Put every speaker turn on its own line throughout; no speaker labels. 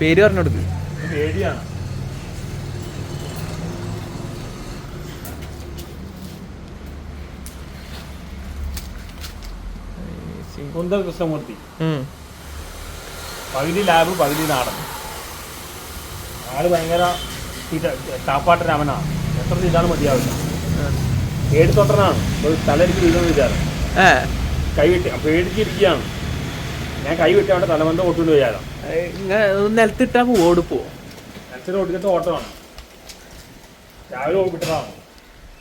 പേര് പറഞ്ഞു കൊടുക്ക്
കുന്തൽ കൃഷ്ണമൂർത്തി. പകുതി ലാബ് പകുതി നാടൻ. ആൾ ഭയങ്കര ചാപ്പാട്ട് രാമനാണ്. എത്ര ചെയ്താലും മതിയാവില്ല. ഏട് തൊട്ടനാണ്. ഒരു തലയിരിക്ക് വീഴുന്ന വിചാരം
ഏ
കൈ വെട്ടി. പേടിച്ചിരിക്കുകയാണ്. ഞാൻ കൈവിട്ട് അവിടെ തലമന്ത ഓട്ടുകൊണ്ട്
പോയാലോ നിലത്തിട്ടാ
അച്ഛനെ ഓട്ടിച്ചിട്ട് ഓട്ടമാണ് രാവിലെ വിട്ടതാണ്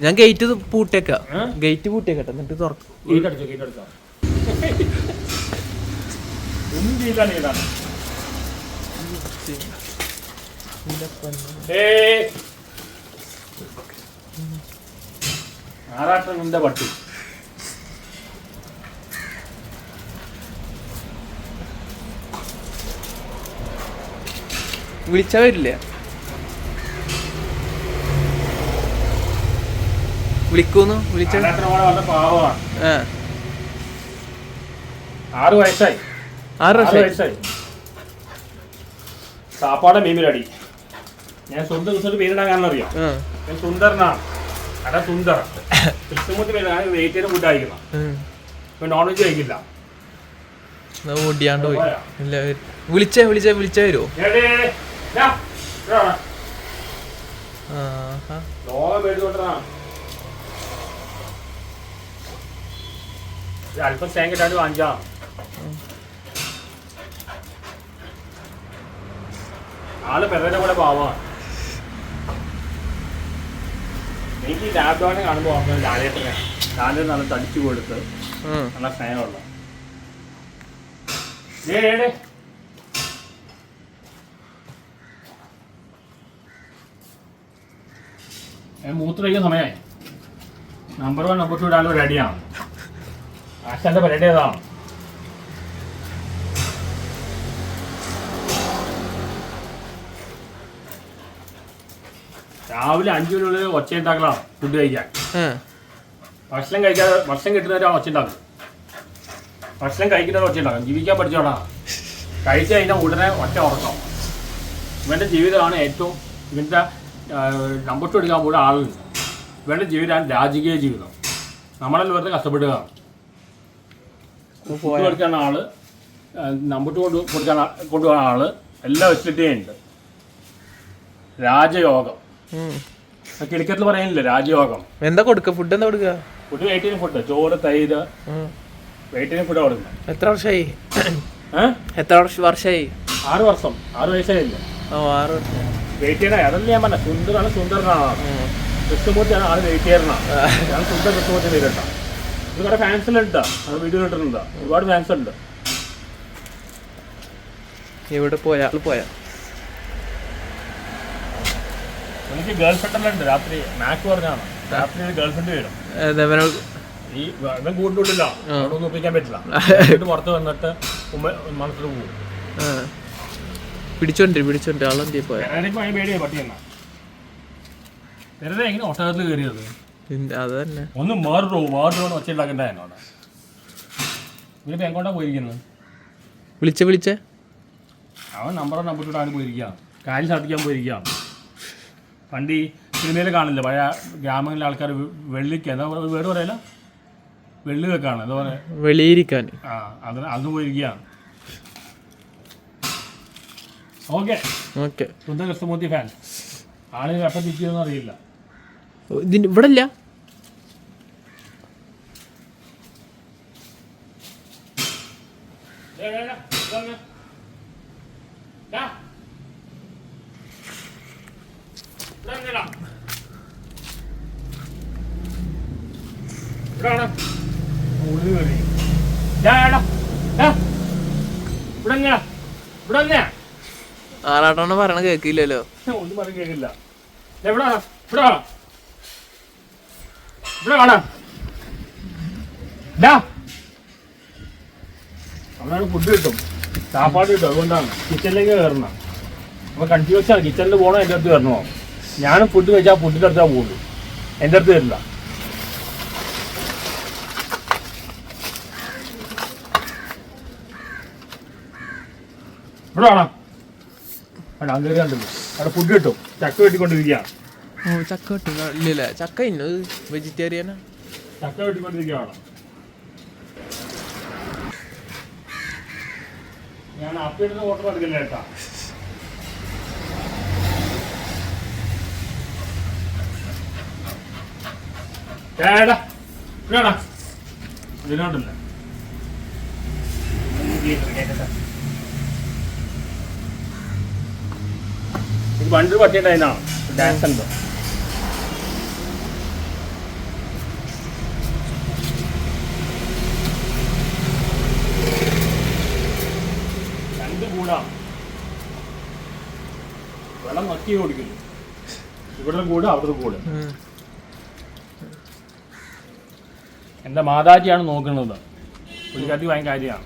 ഞാൻ ഗേറ്റ് പൂട്ടേക്കാം ഗേറ്റ് പൂട്ടേക്കട്ടെ എന്നിട്ട് തുറക്കും.
ഗേറ്റ് അടിച്ചോ ഗേറ്റ് അടിച്ചോ. ഒന്നും ചെയ്താണ് ചെയ്താണ്. ആറാട്ടങ്ങളുടെ പട്ടി.
വിളിച്ചാ വരില്ല? വിളിക്കൂന്നു? വിളിച്ച?
ആറ് വയസ്സായി.
ആറ്
വയസ്സായി. സാപ്പാടെ ഞാൻ സ്വന്തം ദിവസത്തിൽ പേരിടാൻ കാരണം അറിയാം? ഞാൻ സുന്ദരനാണ്. അടാ സുന്ദർ കൃഷ്ണമൂർത്തി ഞാൻ വെയിറ്റിന് ഫുഡ് കഴിക്കണം. ഇപ്പൊ നോൺ വെജ് കഴിക്കില്ല
ഓടിയാണ്ട് പോയി.
പോയാ?
ഇല്ല വിളിച്ചേ വിളിച്ചേ വിളിച്ചാ വരുമോ
അല്പം തേങ്ങ ഇട്ടാണ്ട് വാങ്ങിച്ചാ ആൾ പെരയുടെ കൂടെ പാവാ. എനിക്ക് ഈ ലാപ്ടോപ്പിനെ കാണുമ്പോൾ ഓർക്കുന്നത് ലാലേട്ടനെ ലാലേട്ടൻ നല്ല തടിച്ചു കൊടുത്ത് നല്ല സ്നേഹമുള്ള. ഏ ഞാൻ മൂത്രയ്ക്കുന്ന സമയമായി. നമ്പർ വൺ നമ്പർ ടു ഇടാനുള്ള റെഡിയാണ് ആശാന്റെ പരിപാടി ഏതാണ് രാവിലെ അഞ്ചു മണിയുള്ളിൽ ഒച്ച ഉണ്ടാക്കലാണ് ഫുഡ് കഴിക്കാൻ. ഭക്ഷണം കഴിക്കാതെ ഭക്ഷണം കിട്ടുന്നവരാണ് ഒച്ച ഉണ്ടാക്കുന്നത് ഭക്ഷണം കഴിക്കുന്നവർ ഒച്ച ഉണ്ടാക്കും ജീവിക്കാൻ പഠിച്ചോടാ കഴിച്ചു കഴിഞ്ഞാൽ ഉടനെ ഒറ്റ ഉറക്കം ഇവന്റെ ജീവിതമാണ് ഏറ്റവും ഇവന്റെ നമ്പർ ടു എടുക്കാൻ പോലും ആളില്ല വേണ്ട ജീവിതം രാജകീയ ജീവിതം. നമ്മളെല്ലാം വെറുതെ കഷ്ടപ്പെടുകയാണ്.
ഒന്ന്
ഫുഡ് കൊടുക്കാൻ ആൾ നമ്പർ ടു കൊണ്ട് കൊടുക്കാൻ കൊണ്ടുപോകാൻ ആൾ എല്ലാ ഫെസിലിറ്റിയും ഉണ്ട്. രാജയോഗം. കിടക്കത്തിൽ പറയുന്നില്ല രാജയോഗം.
എന്താ കൊടുക്ക? ഫുഡ് എന്താ കൊടുക്കുക
ഫുഡ് വെയിറ്റിന് ഫുഡ് ചോറ് തൈര്. വെയിറ്റിന് ഫുഡ് കൊടുക്കുന്നത്
എത്ര വർഷമായി എത്ര വർഷം വർഷമായി
ആറ് വർഷം. ആറ് വയസ്സായില്ല?
ഓ ആറ് വർഷം
വെയിറ്റ് ചെയ്യണേ. അതല്ല ഞാൻ പറഞ്ഞ. സുന്ദറാണ് സുന്ദരനാണ്
ഉം.
കൃഷ്ണമൂർത്തിയാണ് ആൾ വെയിറ്റ് ചെയ്യണം ഞാൻ സുന്ദർ കൃഷ്ണമൂർത്തി നേരിട്ട ഇത് കുറെ ഫാൻസിലുണ്ട് അത് വീഡിയോ ഇട്ടിട്ടുണ്ട് ഒരുപാട് ഫാൻസ് ഉണ്ട്.
എവിടെ പോയാ?
എനിക്ക് ഗേൾ ഫ്രണ്ട് രാത്രി മാക്ക് പറഞ്ഞാണ് രാത്രി ഗേൾ ഫ്രണ്ട് വരും. ഈ ഇവൻ കൂട്ടില്ല. ഒന്നും ഒപ്പിക്കാൻ പറ്റില്ല. പുറത്ത് വന്നിട്ട് ഉമ്മ മനസ്സിൽ പോകും.
പിടിച്ചോണ്ട് പിടിച്ചോണ്ട് ആളെന്തി പോയാ.
വെറുതെ എങ്ങനെ ഒട്ടകത്തിൽ കയറിയത്
ഇല്ല, അത് തന്നെ.
ഒന്ന് ഒച്ച എങ്ങോട്ടാ പോയിരിക്കുന്നത്
വിളിച്ചേ വിളിച്ചേ.
അവൻ നമ്പറോ നമ്പർ ഇട്ടാണ് പോയിരിക്കുകയാണ് കാര്യം സാധിക്കാൻ പോയിരിക്കുകയാണ് പണ്ട് ഈ സിനിമയിൽ കാണില്ല പഴയ ഗ്രാമങ്ങളിലെ ആൾക്കാർ വെള്ളിക്ക് എന്താ വേട് പറയല? വെള്ളി വെക്കാണ് എന്താ പറയുക
വെളിയിരിക്കാൻ.
ആ അത് അന്ന് പോയിരിക്കുകയാണ് okay.
Okay.
Sundar Krishnamurthy fan ആളുകൾ എപ്പം തിരിച്ചതെന്ന് അറിയില്ല.
ഇതിന് ഇവിടെ ഇല്ല.
ഇവിടെ ഇവിടെ. ഇവിടെ.
ആറാട്ടോണ്ട് പറയണ കേക്കില്ലല്ലോ.
ഒന്നും കേക്കില്ല. ഫുഡ് കിട്ടും. സാപ്പാട് കിട്ടും അതുകൊണ്ടാണ്. കിച്ചണിലേക്ക് കയറണം. അപ്പൊ കൺഫ്യൂസ് ആണ്. കിച്ചണിൽ പോകണോ എന്റെ അടുത്ത് കയറണോ ഞാനും ഫുഡ് കഴിച്ചാൽ ഫുഡിന്റെ അടുത്താ പോകുള്ളൂ എന്റെ അടുത്ത് ഇവിടെ കാണാം. വേണം അവിടെ അങ്ങേറി കണ്ടല്ലോ അവിടെ ഫുഡ് കിട്ടും. ചക്ക വെട്ടിക്കൊണ്ടിരിക്കുകയാണ്.
ഓ ചക്ക കിട്ടും ഇല്ലല്ല. ചക്ക ഇല്ല. വെജിറ്റേറിയനാ
ചക്ക വെട്ടിക്കൊണ്ടിരിക്കുകയാണ്. ഞാൻ അപ്പിടുന്ന ഓട്ടം എടുക്കില്ല കേട്ടാ ഇവിടെടാ ഇതിനോട്ടില്ല ഇത് പണ്ട് പറ്റിയിട്ടാ ഡാൻസ് ഉണ്ടോ? രണ്ട് കൂടാ. വെള്ളം നക്കി ഓടിക്കുന്നു ഇവിടെ കൂട് അവിടെ കൂട്. എന്റെ മാതാജിയാണ് നോക്കുന്നത്. പുള്ളിക്കാരി ഭയങ്കര കാര്യമാണ്.